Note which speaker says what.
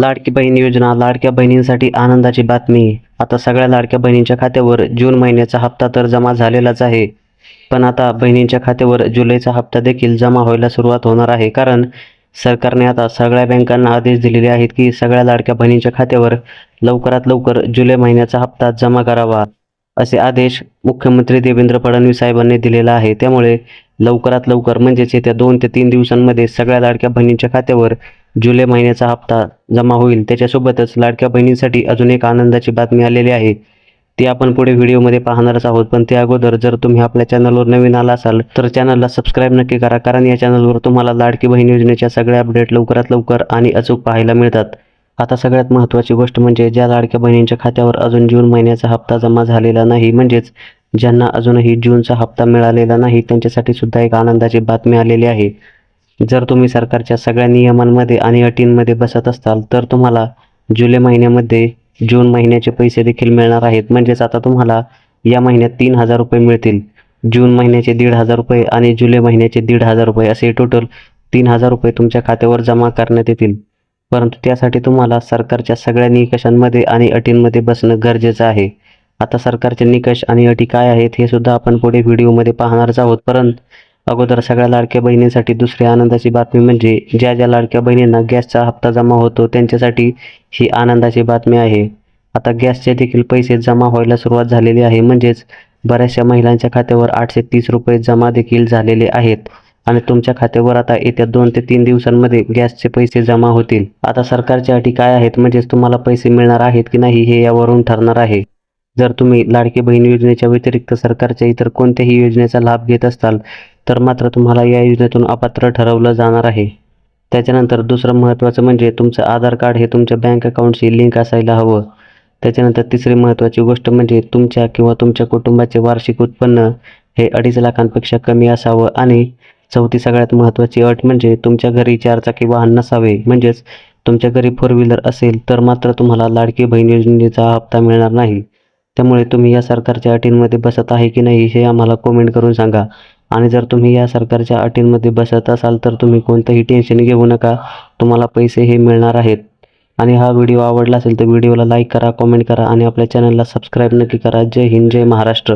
Speaker 1: लाडकी बहीण योजना लाडक्या बहिणींसाठी आनंदाची बातमी. आता सगळ्या लाडक्या बहिणींच्या खात्यावर जून महिन्याचा हप्ता तर जमा झालेलाच आहे. पण आता बहिणींच्या खात्यावर जुलैचा हप्ता देखील जमा व्हायला सुरुवात होणार आहे कारण सरकारने आता सगळ्या बँकांना आदेश दिलेले आहेत की सगळ्या लाडक्या बहिणींच्या खात्यावर लवकरात लवकर जुलै महिन्याचा हप्ता जमा करावा. असे आदेश मुख्यमंत्री देवेंद्र फडणवीस साहेबांनी दिलेला आहे. त्यामुळे लवकरात लवकर म्हणजेच येत्या दोन ते तीन दिवसांमध्ये सगळ्या लाडक्या बहिणींच्या खात्यावर जुलै महिन्याचा हप्ता जमा होईल. त्याच्यासोबतच लाडक्या बहिणींसाठी अजून एक आनंदाची बातमी आलेली आहे. ती आपण पुढे व्हिडिओमध्ये पाहणारच आहोत. पण त्या अगोदर जर तुम्ही आपल्या चॅनलवर नवीन आला असाल तर चॅनलला सबस्क्राईब नक्की करा कारण या चॅनलवर तुम्हाला लाडकी बहीण योजनेच्या सगळ्या अपडेट लवकरात लवकर आणि अचूक पाहायला मिळतात. आता सगळ्यात महत्त्वाची गोष्ट म्हणजे ज्या लाडक्या बहिणींच्या खात्यावर अजून जून महिन्याचा हप्ता जमा झालेला नाही म्हणजेच ज्यांना अजूनही जूनचा हप्ता मिळालेला नाही त्यांच्यासाठी सुद्धा एक आनंदाची बातमी आलेली आहे. जर तुम्ही सरकारच्या सगळ्या नियमांमध्ये आणि अटींमध्ये बसत असाल तर तुम्हाला जुलै महिन्यामध्ये जून महिन्याचे पैसे देखील मिळणार आहेत. म्हणजेच आता तुम्हाला या महिन्यात तीन हजार रुपये मिळतील. जून महिन्याचे दीड हजार रुपये आणि जुलै महिन्याचे दीड हजार रुपये असे टोटल तीन हजार रुपये तुमच्या खात्यावर जमा करण्यात येतील. परंतु त्यासाठी तुम्हाला सरकारच्या सगळ्या निकषांमध्ये आणि अटींमध्ये बसणं गरजेचं आहे. आता सरकारचे निकष आणि अटी काय आहेत हे सुद्धा आपण पुढे व्हिडिओमध्ये पाहणारच आहोत. परंतु अगोदर सगळ्या लाडक्या बहिणींसाठी दुसरी आनंदाची बातमी म्हणजे ज्या ज्या लाडक्या बहिणींना गॅसचा हप्ता जमा होतो त्यांच्यासाठी ही आनंदाची बातमी आहे. आता गॅसचे देखील पैसे जमा व्हायला सुरुवात झालेली आहे म्हणजेच बऱ्याचशा महिलांच्या खात्यावर आठशे तीस रुपये जमा देखील झालेले आहेत. आणि तुमच्या खात्यावर आता येत्या दोन ते तीन दिवसांमध्ये गॅसचे पैसे जमा होतील. आता सरकारच्या अटी काय आहेत म्हणजेच तुम्हाला पैसे मिळणार आहेत की नाही हे यावरून ठरणार आहे. जर तुम्ही लाडकी बहीण योजनेच्या व्यतिरिक्त सरकारच्या इतर कोणत्याही योजनेचा लाभ घेत असाल तर मात्र तुम्हाला या योजनेतून अपात्र ठरवलं जाणार आहे. त्याच्यानंतर दुसरं महत्त्वाचं म्हणजे तुमचं आधार कार्ड हे तुमच्या बँक अकाउंटशी लिंक असायला हवं. त्याच्यानंतर तिसरी महत्त्वाची गोष्ट म्हणजे तुमच्या किंवा तुमच्या कुटुंबाचे वार्षिक उत्पन्न हे अडीच लाखांपेक्षा कमी असावं आणि चौथी सगळ्यात महत्त्वाची अट म्हणजे तुमच्या घरी चारचाकी वाहन नसावे म्हणजेच तुमच्या घरी फोर व्हीलर असेल तर मात्र तुम्हाला लाडकी बहीण योजनेचा हप्ता मिळणार नाही. त्यामुळे तुम्ही या सरकारच्या अटींमध्ये बसत आहे की नाही हे आम्हाला कमेंट करून सांगा. आणि जर तुम्ही या सरकारच्या अटींमध्ये बसत असाल तर तुम्ही कोणतंही टेन्शन घेऊ नका. तुम्हाला पैसे हे मिळणार आहेत. आणि हा व्हिडिओ आवडला असेल तर व्हिडिओला लाईक करा कमेंट करा आणि आपल्या चॅनलला सबस्क्राईब नक्की करा. जय हिंद जय महाराष्ट्र.